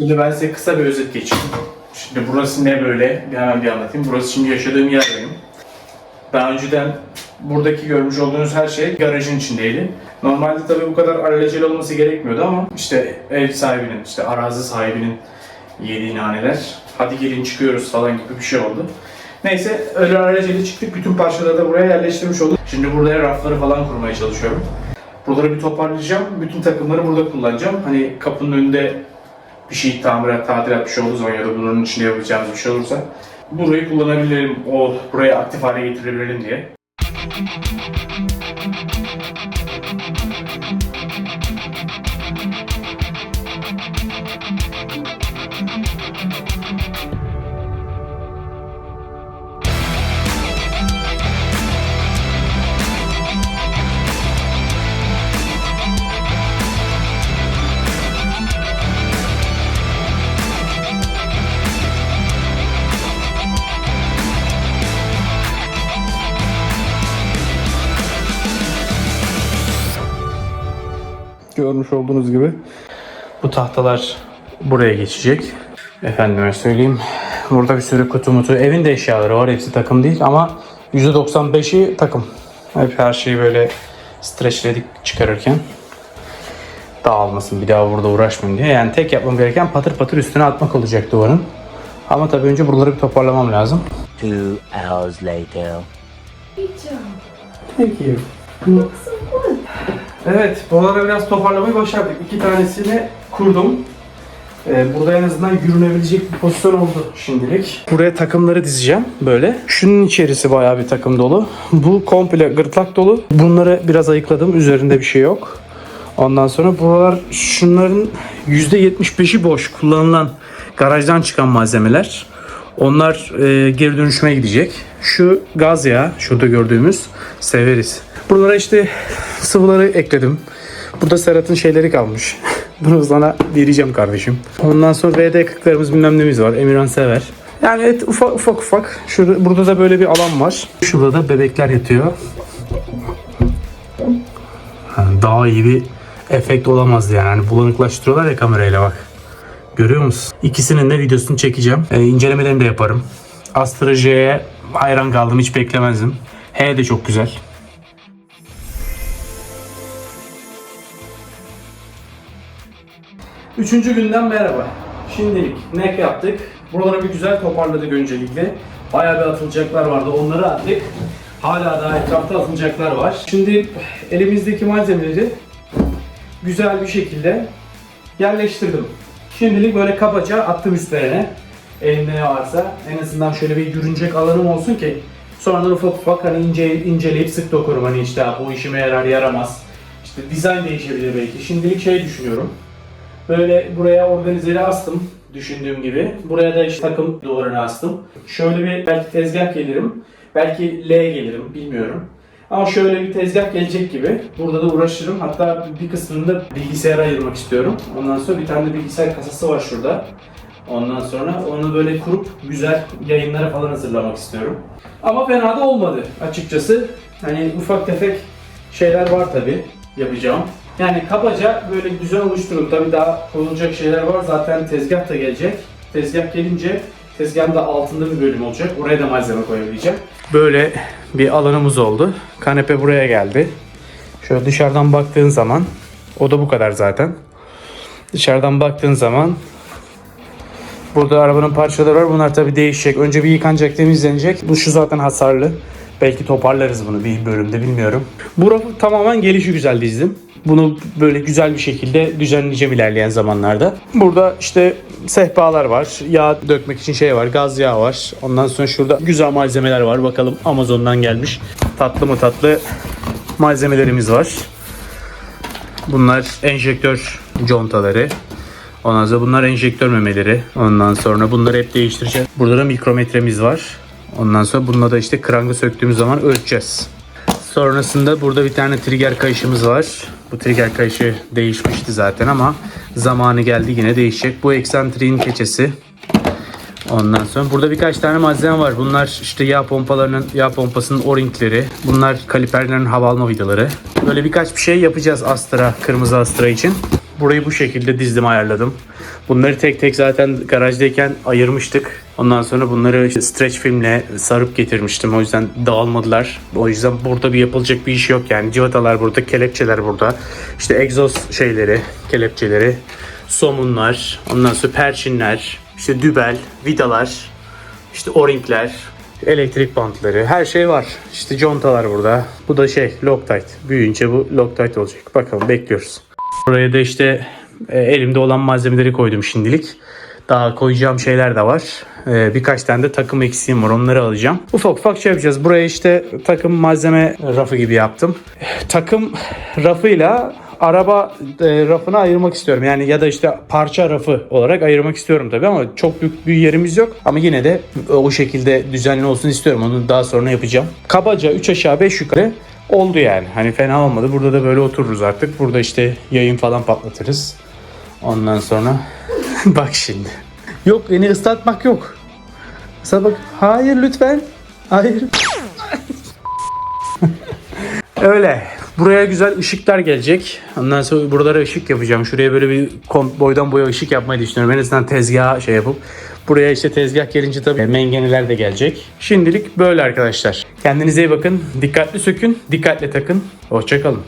Şimdi ben size kısa bir özet geçeyim. Şimdi burası ne böyle? Bir hemen bir anlatayım. Burası şimdi yaşadığım yer benim. Daha önceden buradaki görmüş olduğunuz her şey garajın içindeydi. Normalde tabii bu kadar alelacele olması gerekmiyordu ama işte ev sahibinin, işte arazi sahibinin yediği naneler. Hadi gelin çıkıyoruz falan gibi bir şey oldu. Neyse öyle alelacele çıktık. Bütün parçaları da buraya yerleştirmiş olduk. Şimdi buraya rafları falan kurmaya çalışıyorum. Buraları bir toparlayacağım. Bütün takımları burada kullanacağım. Hani kapının önünde bir şey tamirat, tadilat bir şey olduğu zaman ya da bunun içinde yapacağımız bir şey olursa burayı kullanabilirim, o burayı aktif hale getirebilirim diye. Görmüş olduğunuz gibi bu tahtalar buraya geçecek. Efendime söyleyeyim. Burada bir sürü kutu mutu. Evin de eşyaları var. Hepsi takım değil ama %95'i takım. Hep her şeyi böyle streçledik çıkarırken dağılmasın bir daha burada uğraşmayayım diye. Yani tek yapmam gereken patır patır üstüne atmak olacak duvarın. Ama tabii önce buraları bir toparlamam lazım. Two hours later. Thank you. Evet, buraları biraz toparlamayı başardık. İki tanesini kurdum. Ee, burada en azından yürünebilecek bir pozisyon oldu şimdilik. Buraya takımları dizeceğim böyle. Şunun içerisi bayağı bir takım dolu. Bu komple gırtlak dolu. Bunları biraz ayıkladım. Üzerinde bir şey yok. Ondan sonra buralar şunların %75'i boş kullanılan garajdan çıkan malzemeler. Onlar e, geri dönüşüme gidecek. Şu gaz yağı şurada gördüğümüz severiz. Buralara işte sıvıları ekledim. Burada Serhat'ın şeyleri kalmış. Bunu sana vereceğim kardeşim. Ondan sonra VD40'larımız bilmem nemiz var. Emirhan sever. Yani et ufak ufak ufak. Şurada, burada da böyle bir alan var. Şurada da bebekler yatıyor. Ha, Daha iyi bir efekt olamazdı yani. Hani bulanıklaştırıyorlar ya kamerayla bak. Görüyor musun? İkisinin de videosunu çekeceğim. Ee, incelemelerini de yaparım. Astra J'ye hayran kaldım. Hiç beklemezdim. H de çok güzel. Üçüncü günden merhaba. Şimdilik nek yaptık. Buraları bir güzel toparladık öncelikle. Bayağı bir atılacaklar vardı. Onları attık. Hala daha etrafta atılacaklar var. Şimdi elimizdeki malzemeleri güzel bir şekilde yerleştirdim. Şimdilik böyle kabaca attım üstlerine. Elimde ne varsa. En azından şöyle bir yürünecek alanım olsun ki sonradan ufak ufak hani ince, inceleyip sık dokurum. Hani işte "Ha, bu işime yarar yaramaz. İşte dizayn değişebilir belki. Şimdilik şey düşünüyorum. Böyle buraya organizeli astım düşündüğüm gibi. Buraya da işte takım duvarını astım. Şöyle bir belki tezgah gelirim. Belki L gelirim bilmiyorum. Ama şöyle bir tezgah gelecek gibi. Burada da uğraşırım. Hatta bir kısmını da bilgisayara ayırmak istiyorum. Ondan sonra bir tane de bilgisayar kasası var şurada. Ondan sonra onu böyle kurup güzel yayınlara falan hazırlamak istiyorum. Ama fena da olmadı açıkçası. Hani ufak tefek şeyler var tabi yapacağım. Yani kabaca böyle düzen oluşturup tabi daha konulacak şeyler var. Zaten tezgah da gelecek. Tezgah gelince tezgahın da altında bir bölüm olacak. Oraya da malzeme koyabileceğim. Böyle bir alanımız oldu. Kanepe buraya geldi. Şöyle dışarıdan baktığın zaman o da bu kadar zaten. Dışarıdan baktığın zaman Burada arabanın parçaları var. Bunlar tabii değişecek. Önce bir yıkanacak, temizlenecek. Bu şu zaten hasarlı. Belki toparlarız bunu bir bölümde bilmiyorum. Bu rafı tamamen gelişi güzel dizdim. Bunu böyle güzel bir şekilde düzenleyeceğim ilerleyen zamanlarda. Burada işte sehpalar var. Yağ dökmek için şey var. Gaz yağı var. Ondan sonra şurada güzel malzemeler var. Bakalım Amazon'dan gelmiş. Tatlı mı tatlı malzemelerimiz var. Bunlar enjektör contaları. Ondan sonra bunlar enjektör memeleri. Ondan sonra bunları hep değiştireceğiz. Burada da mikrometremiz var. Ondan sonra bununla da işte krangı söktüğümüz zaman ölçeceğiz. Sonrasında burada bir tane trigger kayışımız var. Bu trigger kayışı değişmişti zaten ama zamanı geldi yine değişecek. Bu eksantriğin keçesi. Ondan sonra burada birkaç tane malzeme var. Bunlar işte yağ pompalarının, yağ pompasının o-ringleri. Bunlar kaliperlerin hava alma vidaları. Böyle birkaç bir şey yapacağız Astra, kırmızı Astra için. Burayı bu şekilde dizdim ayarladım. Bunları tek tek zaten garajdayken ayırmıştık. Ondan sonra bunları işte stretch filmle sarıp getirmiştim. O yüzden dağılmadılar. O yüzden burada bir yapılacak bir iş yok yani. Civatalar burada, kelepçeler burada. İşte egzoz şeyleri, kelepçeleri, somunlar, ondan sonra perçinler, işte dübel, vidalar, işte o-ringler, elektrik bantları, her şey var. İşte contalar burada. Bu da şey Loctite. Büyüyünce bu Loctite olacak. Bakalım bekliyoruz. Buraya da işte e, elimde olan malzemeleri koydum şimdilik. Daha koyacağım şeyler de var. E, birkaç tane de takım eksiğim var. Onları alacağım. Ufak ufak şey yapacağız. Buraya işte takım malzeme rafı gibi yaptım. Takım rafıyla araba e, rafını ayırmak istiyorum. Yani ya da işte parça rafı olarak ayırmak istiyorum tabii ama çok büyük bir yerimiz yok. Ama yine de o şekilde düzenli olsun istiyorum. Onu daha sonra yapacağım. Kabaca 3 aşağı 5 yukarı oldu yani. Hani fena olmadı. Burada da böyle otururuz artık. Burada işte yayın falan patlatırız. Ondan sonra bak şimdi. Yok beni ıslatmak yok. Islatmak. Hayır lütfen. Hayır. Öyle. Buraya güzel ışıklar gelecek. Ondan sonra buralara ışık yapacağım. Şuraya böyle bir boydan boya ışık yapmayı düşünüyorum. En azından tezgaha şey yapıp. Buraya işte tezgah gelince tabii mengeneler de gelecek. Şimdilik böyle arkadaşlar. Kendinize iyi bakın. Dikkatli sökün, dikkatle takın. Hoşçakalın.